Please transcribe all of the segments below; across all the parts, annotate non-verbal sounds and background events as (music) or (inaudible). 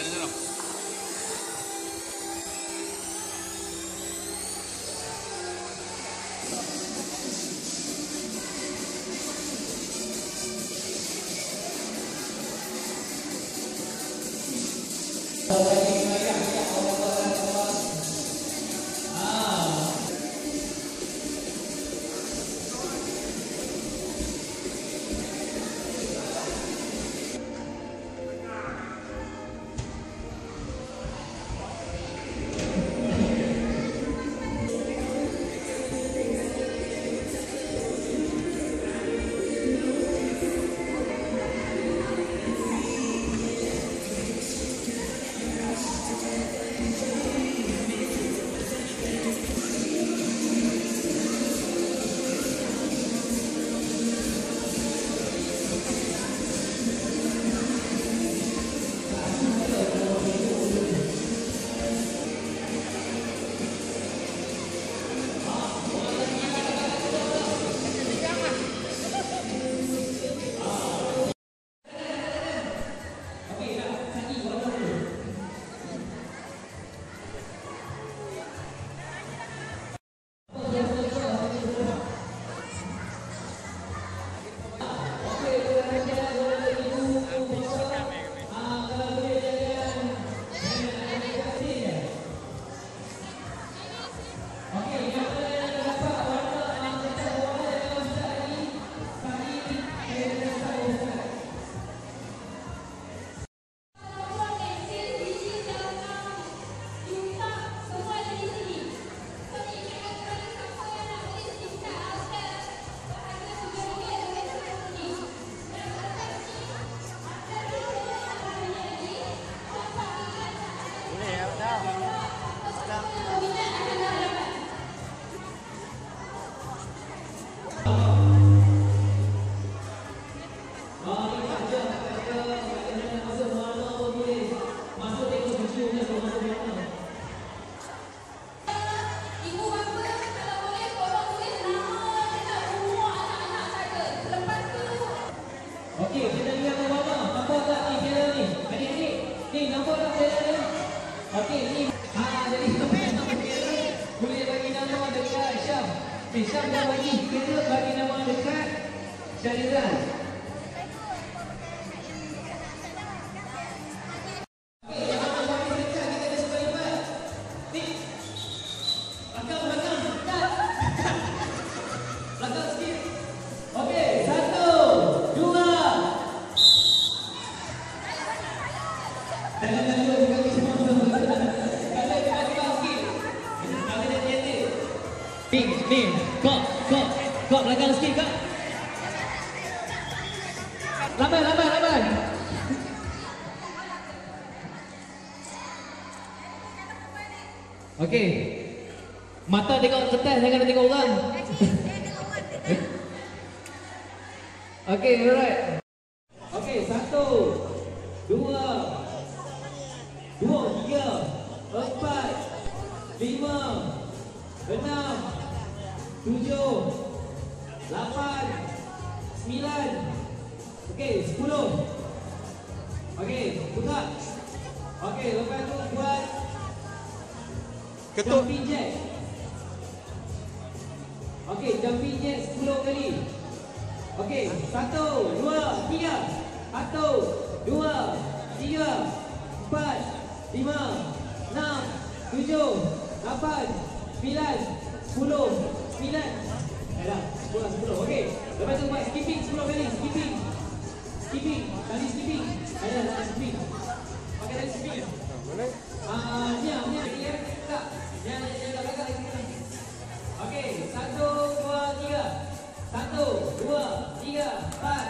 tak ada Bagi. Kita bagi nama dekat Syahrizal. Okey, yang mana Okey. Mata tengok kertas, jangan tengok orang. (laughs) Okey, alright. Okey, satu, dua, dua, tiga, empat, lima, enam, tujuh, lapan, sembilan, okey, sepuluh. Okey, buka. Okey, lepas tu buat Ketuk. jumping jack. Okey, jumping jack 10 kali. Okey, satu, dua, tiga. Satu, dua, tiga, empat, lima, enam, tujuh, lapan, sembilan, sepuluh, sembilan. Eh dah, sepuluh, sepuluh. Okey, lepas tu buat skipping 10 kali. Skipping. Skipping. Kali skipping. Eh dah, skipping. Pakai tali skipping. Ah, ni, ni, Okey, satu, dua, tiga. Satu, dua, tiga, empat,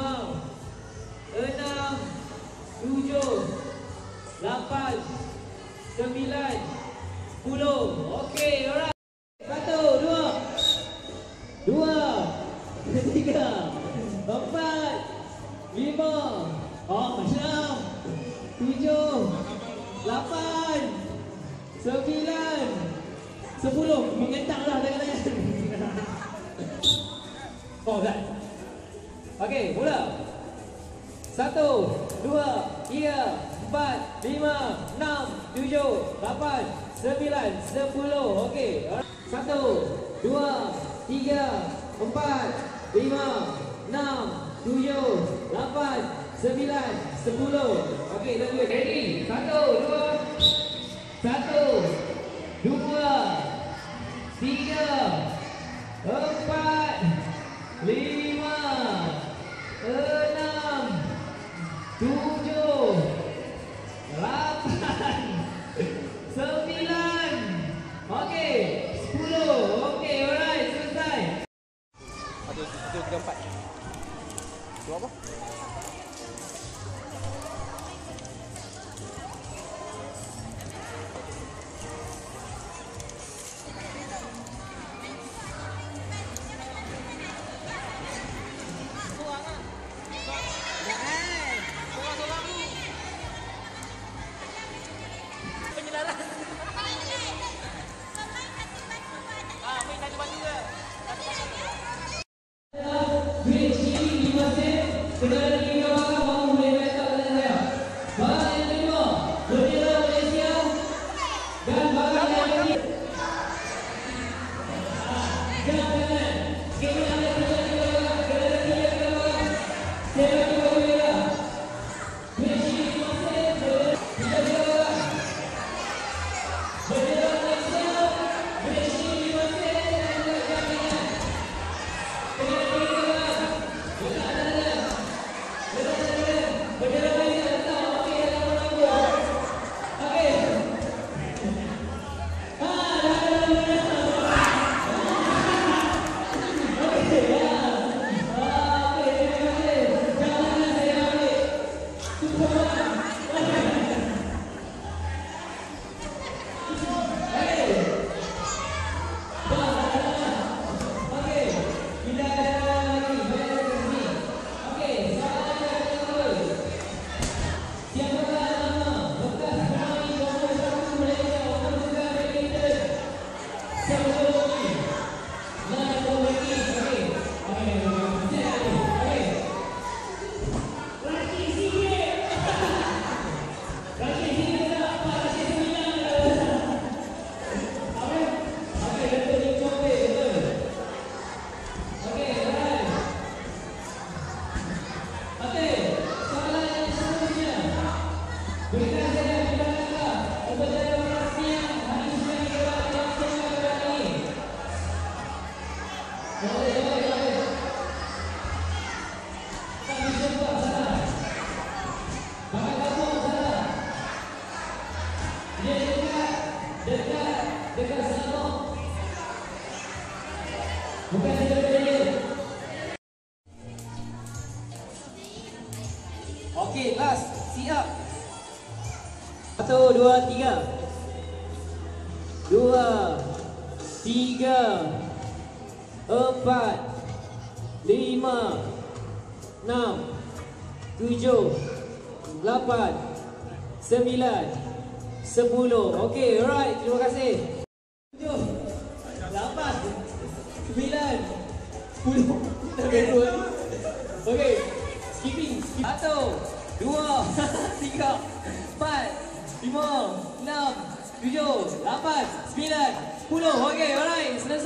limau enam tujuh lapan sembilan sepuluh. okey orang satu dua. Dua (laughs) tiga empat lima. Oh enam tujuh lapan sembilan sepuluh. Mengentaklah tangan-tangan (laughs) oh dah Okay, satu, dua, tiga, empat, lima, enam, tujuh, lapan, sembilan, sepuluh. Okey. Satu, dua, tiga, empat, lima, enam, tujuh, lapan, sembilan, sepuluh. Okey, dah boleh. Ready. Satu, dua. Satu, dua, tiga, empat, lima, enam. two Sembilan, sepuluh. Okey, alright. Terima kasih. Okey, skipping. skip. Satu, dua, (laughs) tiga, empat, lima, enam, tujuh, lapan, sembilan, sepuluh. Okey, alright. Selesai.